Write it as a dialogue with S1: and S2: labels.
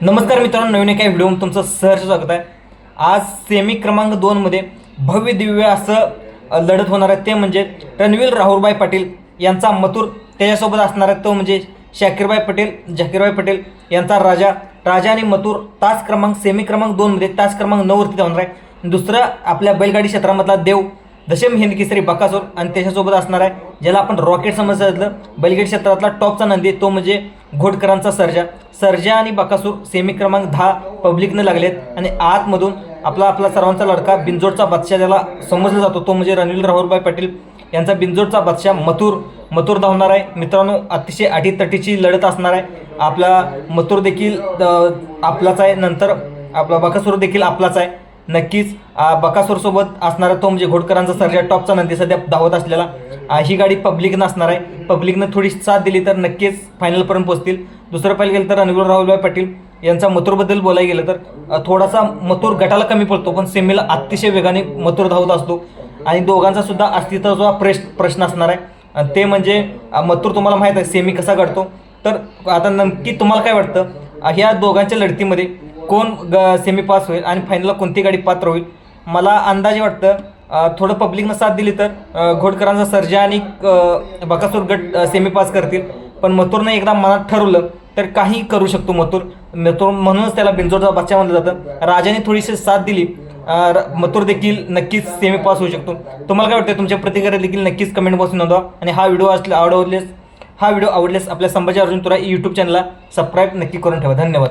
S1: नमस्कार मित्रांनो नवीन एका व्हिडिओमध्ये तुमचं सहर्ष स्वागत आहे. आज सेमी क्रमांक दोनमध्ये भव्य दिव्य असं लढत होणार आहे. ते म्हणजे रणवीर राहुलभाई पाटील यांचा मथुर त्याच्यासोबत असणार आहे तो म्हणजे शाकीरबाई पटेल झाकीरबाई पटेल यांचा राजा. राजा आणि मथुर तास क्रमांक सेमी क्रमांक दोनमध्ये तास क्रमांक नऊवरती होणार आहे. दुसरं आपल्या बैलगाडी क्षेत्रामधला देव दशम हिंदकेसरी बकासूर आणि त्याच्यासोबत असणार आहे ज्याला आपण रॉकेट समजलं बैलगाडी क्षेत्रातला टॉपचा नंदी तो म्हणजे घोटकरांचा सर्जा. सर्जा आणि बकासूर सेमी क्रमांक दहा पब्लिकनं लागलेत आणि आतमधून आपला आपला सर्वांचा लडका बिंजोडचा बादशाह ज्याला समजला जातो तो म्हणजे रणवीर राहुलभाई पाटील. यांचा बिंजोडचा बादशाह मथुर. मथुर धावणार आहे. मित्रांनो अतिशय अटीतटीची लढत असणार आहे. आपला मथुर देखील आपलाच आहे. नंतर आपला बकासूर देखील आपलाच आहे. नक्कीच बकासूरसोबत असणारा तो म्हणजे घोडकरांचा सर्जा टॉपचा नंदी सध्या धावत असलेला. ही गाडी पब्लिकनं असणार आहे. पब्लिकनं थोडी साथ दिली तर नक्कीच फायनलपर्यंत पोहोचतील. दुसरं पाहिलं गेलं तर रणवीर राहुलभाई पाटील यांचा मथुरबद्दल बोलायला गेलं तर थोडासा मथुर गटाला कमी पडतो पण सेमीला अतिशय वेगाने मथुर धावत असतो. आणि दोघांचा सुद्धा अस्तित्वाचा प्रेश प्रश्न असणार आहे. ते म्हणजे मथुर तुम्हाला माहीत आहे सेमी कसा घडतो. तर आता नक्की तुम्हाला काय वाटतं? ह्या दोघांच्या लढतीमध्ये कोण ग सेमी पास होईल आणि फायनलला कोणती गाडी पात्र होईल? मला अंदाजे वाटतं थोडं पब्लिकनं साथ दिली तर घोडकरांचा सर्जा आणि बकासूर गट सेमी पास करतील. पण मथुरनं एकदा मनात ठरवलं तर काही करू शकतो मथुर. मथुर म्हणूनच त्याला बिंजोडचा बच्चा म्हणलं जातं. राजाने थोडीशी साथ दिली. र- मथुर देखील नक्कीच सेमी पास होऊ शकतो. तुम्हाला काय वाटतं तुमच्या प्रतिक्रिया देखील नक्कीच कमेंट बॉक्स नोंदवा. आणि हा व्हिडिओ असला आवडवलेस हा व्हिडिओ आवडल्यास आपल्या संभाजी अर्जुन तुरा यूट्यूब चॅनलला सबस्क्राईब नक्की करून ठेवा. धन्यवाद.